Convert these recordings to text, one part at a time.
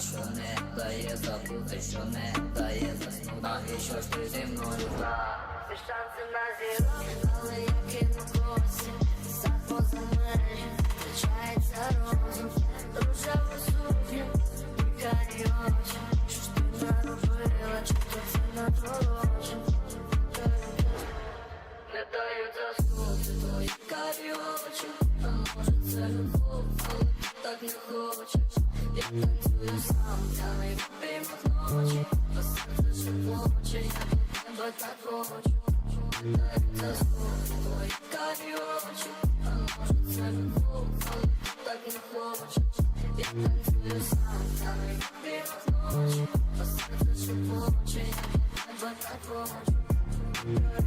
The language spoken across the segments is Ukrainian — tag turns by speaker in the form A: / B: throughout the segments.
A: що не дає забути, що не дає заснути І що ж ти зі мною так?
B: Всі шанси на зірок, але я кину косі За поза межі, втрачається розум Рожева сукня, карі очі. Що ж ти наробила, чи то це натороче Не дають заснути твої карі очі. А може це любов, але ти так не хочеш. Я танцюю сам, п'яний ночі Та серце шепоче, я до тебе так хочу Не дають твої карі очі А може це любов, але так не хочеш Я танцюю сам, п'яний ночі Та серце шепоче, я до тебе так хочу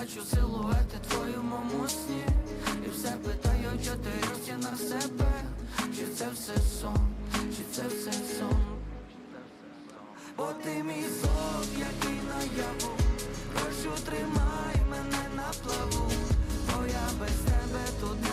C: бачу силуети твоєму сні. І все питаю, чи ти розтяна себе? Чи це все сон, чи це все сон? Бо ти мій сон, який наяву Прошу, тримай мене на плаву. Бо я без тебе тут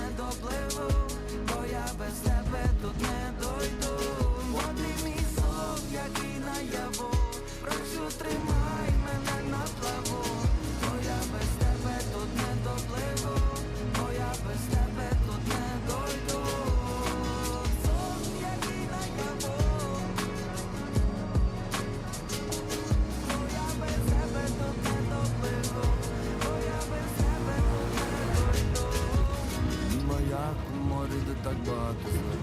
C: так багато знав.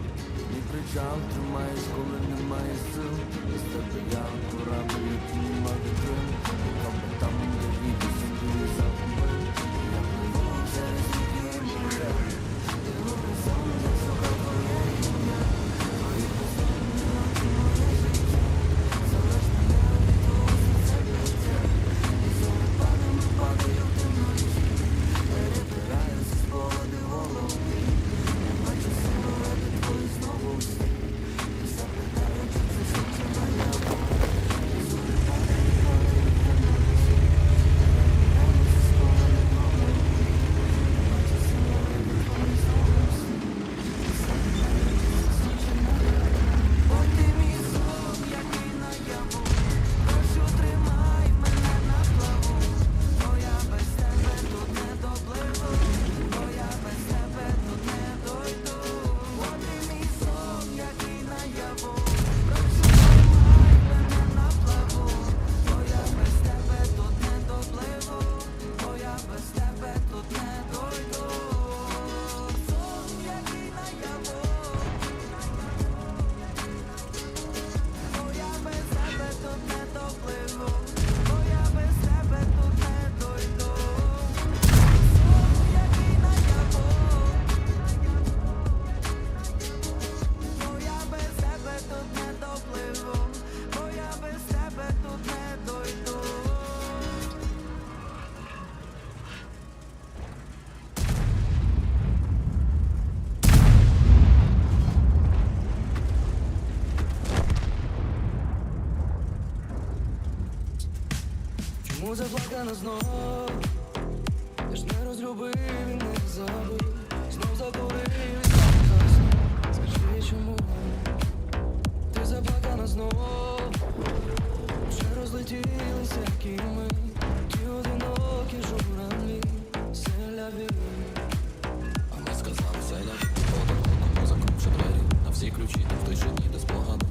C: Мій причал тримаєш, коли немає сил. І з тебе я корабль, який нема вітрин. Там, де вітер сідує
D: Заплакана знов? Я ж не розлюбив і не забив Знов закурив і знов Скажи, чому ти заплакана знов? Вже розлетілися кіми. Ті одинокі журавлі. Селяві
E: А ми сказали селять, один одному закрувши двері. На всі ключі, там в тишині, де спогаду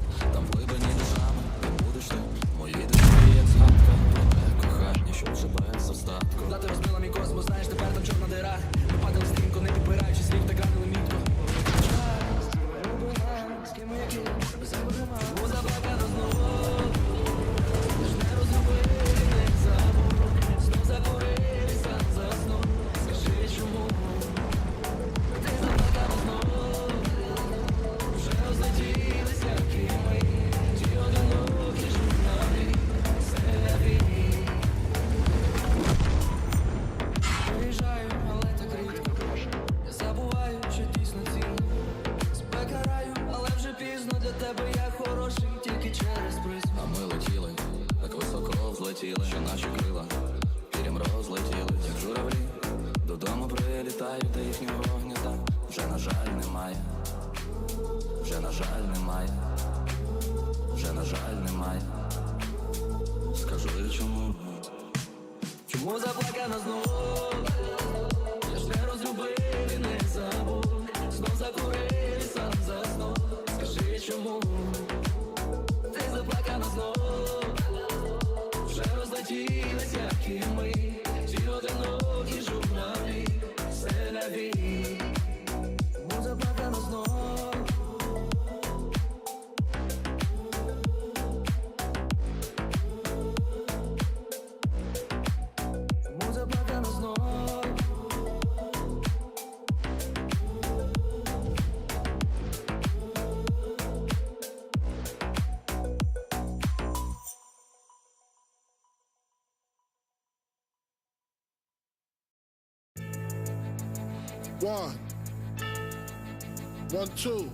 F: One. One, two.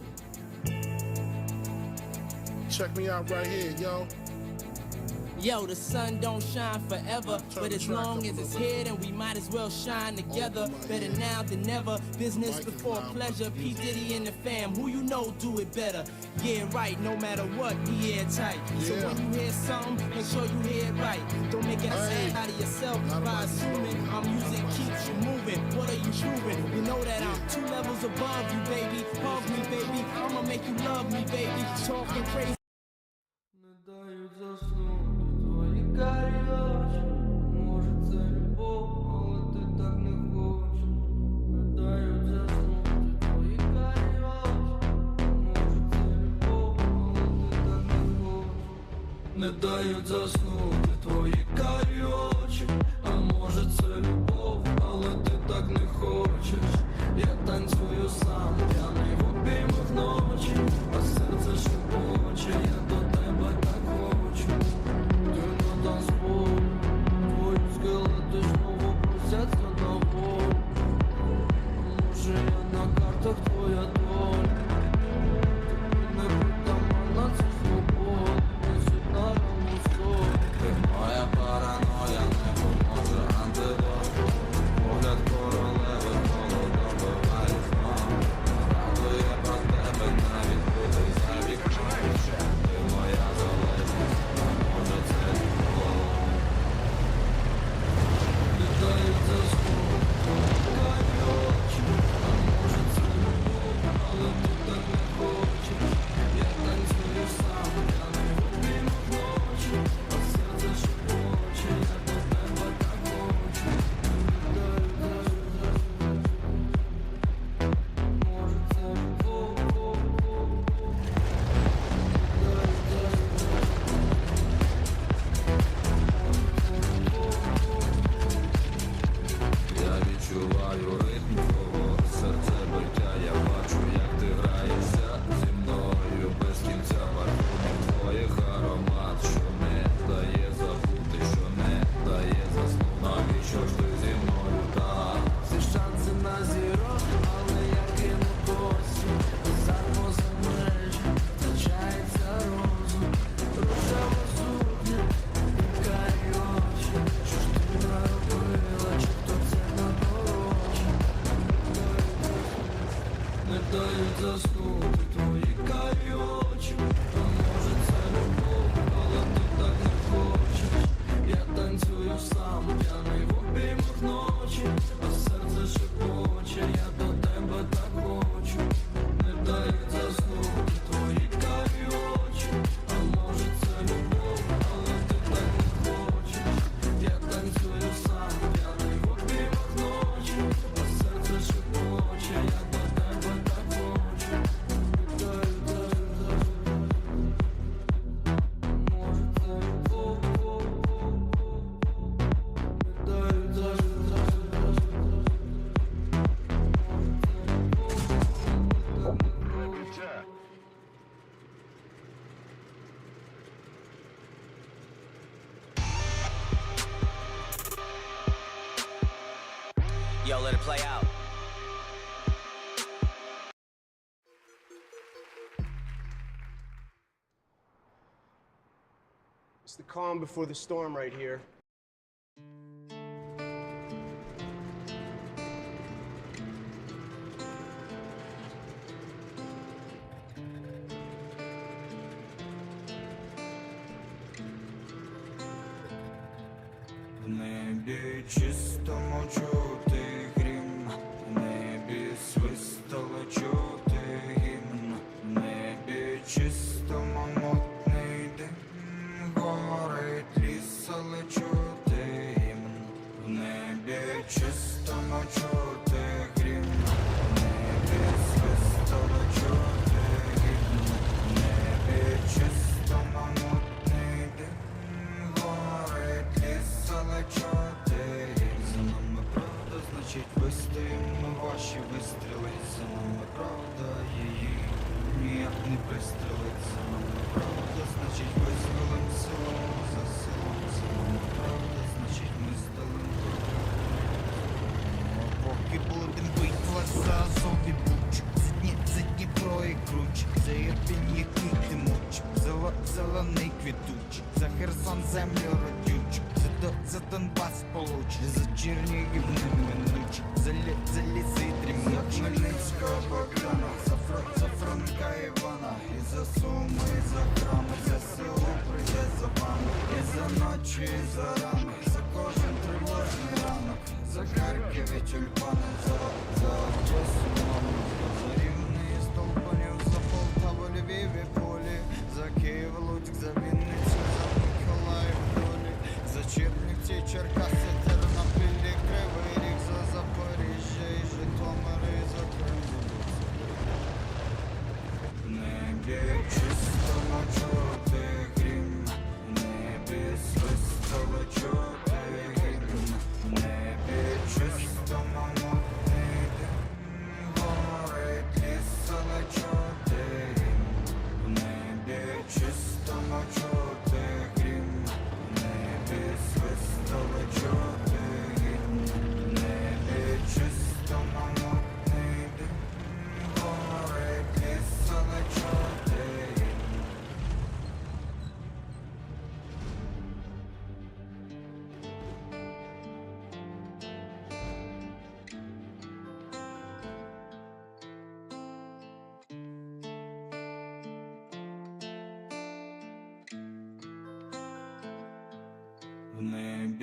F: Check me out right here, yo.
C: Yo, the sun don't shine forever, but as long as it's here, then we might as well shine together. Better now than never. Business before pleasure. P. Diddy and the fam, who you know do it better. Yeah, right, no matter what, be airtight. So when you hear something, make sure you hear it right. Don't make
F: it
C: a out of yourself by assuming our music keeps you moving. What are you proving? You know that I'm two levels above you, baby. Hug me, baby. I'ma make you love me, baby. Talking crazy
G: дають заснути твої карі очі То може це любов, але ти так не хочеш. Я танцюю сам, я п'яний в обіймах ночі.
H: let it play out.
I: It's the calm before the storm right here.
J: Небі чистому мутний зелений квітуч, за Херсон землю родюч, за, за Донбас получ, за Чернігів неминуч, за, за ліси дрімуч, за Хмельницького Богдана, за, Фра, за Франка Івана, і за Суми, і за храми, за село прийде за вами, і за ночі, і за рани, за кожен тривожний ранок, за Харків і тюльпани, за, за Одесу, за Рівний Столбанів, за Полтаву, Львів і за Київ, Луцьк, за Вінницю, за Миколаїв, Долі, за Чернівці, Черкаси, Тернопілі, Кривий Ріг, за Запоріжжя і Житомир, і за Крим, Не в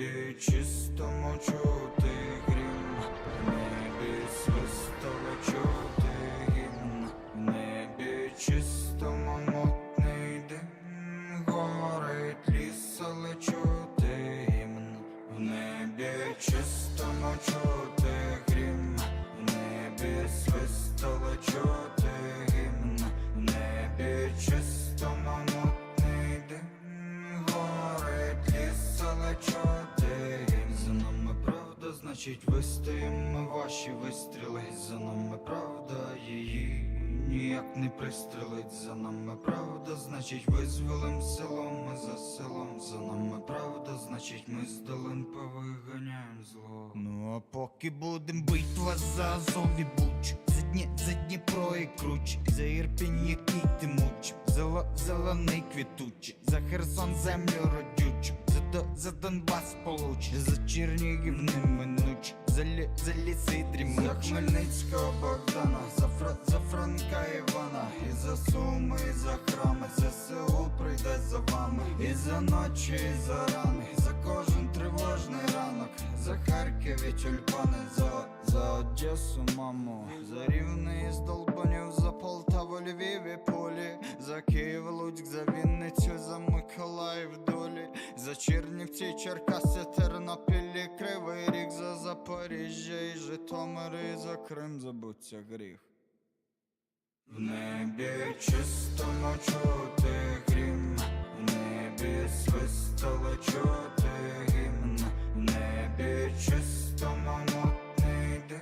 J: небі чистому Ну а поки будем битва за Азов і Буч, за Дні, за Дніпро і Круч, за Ірпінь, який ти муч, за Ла- зелений квітуч, за Херсон землю родючу, за, До- за Донбас получ, за Чернігів неминуч, за, лі, за ліси дрімуч, за Хмельницького Богдана, за, Фра, за Франка Івана, і за Суми, і за храми, за село прийде за вами, і за ночі, і за рани, за кожен тривожний ранок, за Харків і тюльпани, за, за Одесу, маму, за Рівний і Столбанів, за Полтаву, Львів і Полі, за Київ, Луцьк, за Вінницю, за Миколаїв, Долі, за Чернівці, Черкаси, Тернопіль, і Кривий Ріг, за Запоріжжя і Житомир, і за Крим забуться гріх. В небі чистому чути грім, в небі свистало чути гімн, в небі чистому мамотний дим,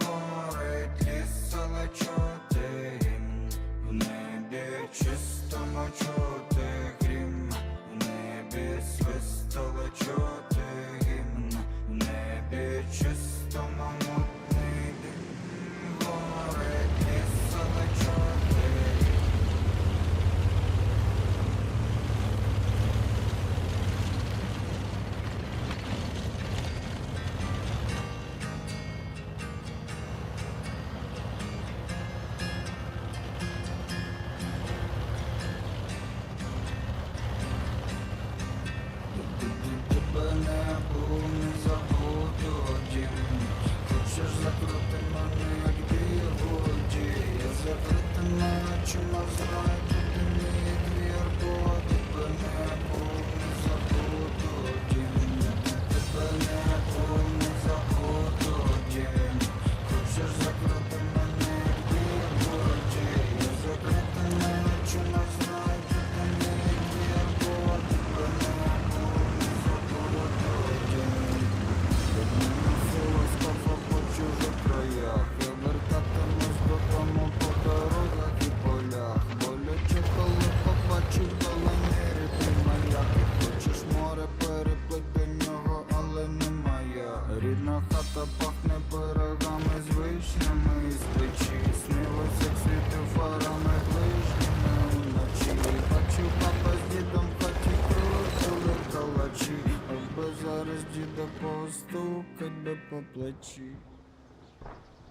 J: горить ліс, але чути в небі чисто мочути грім, в небі свистало чути по плечі.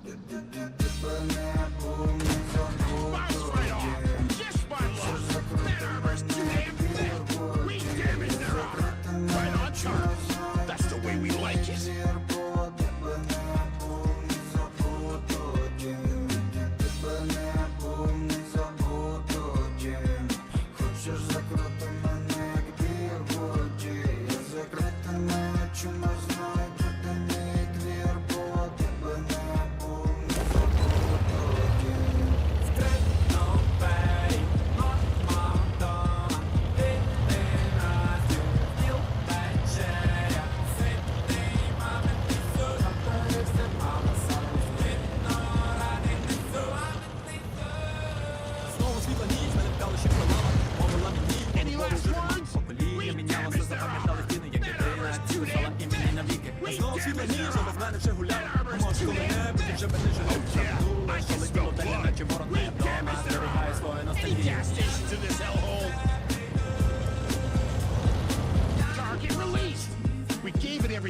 J: Тебе не
F: помню, забудь.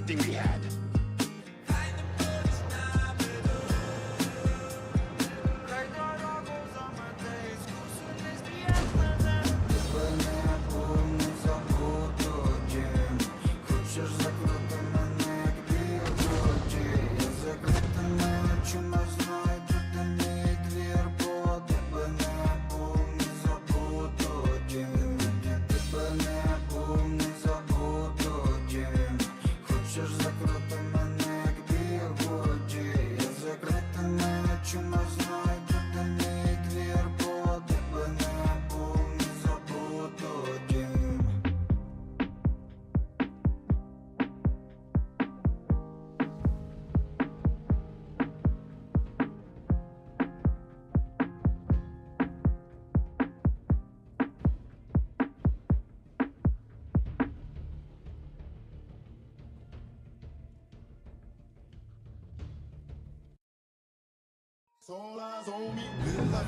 F: everything we had.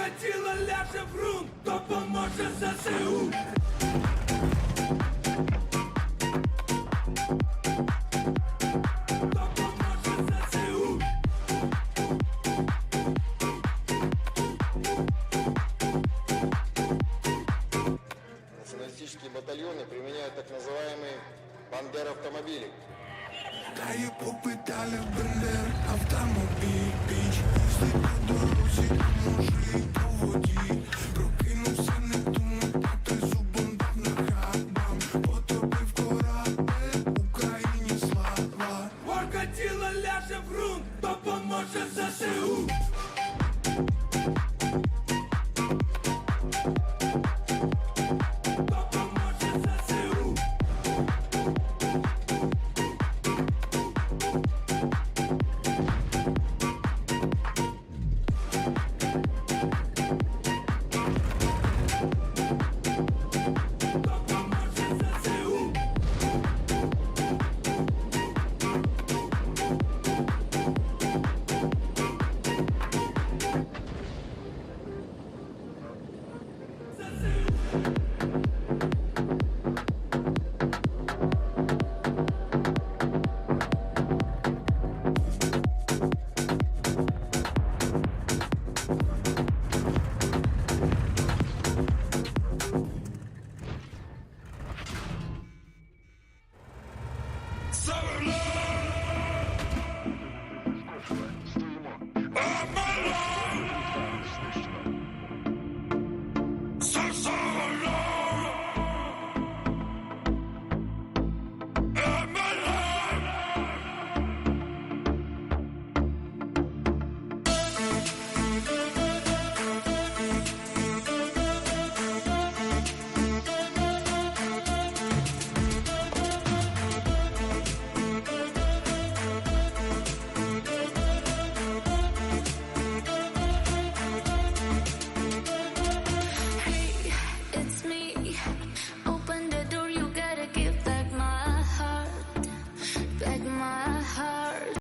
G: Воркотіло ляже в грунт, допоможе ЗСУ. Допоможе
J: love.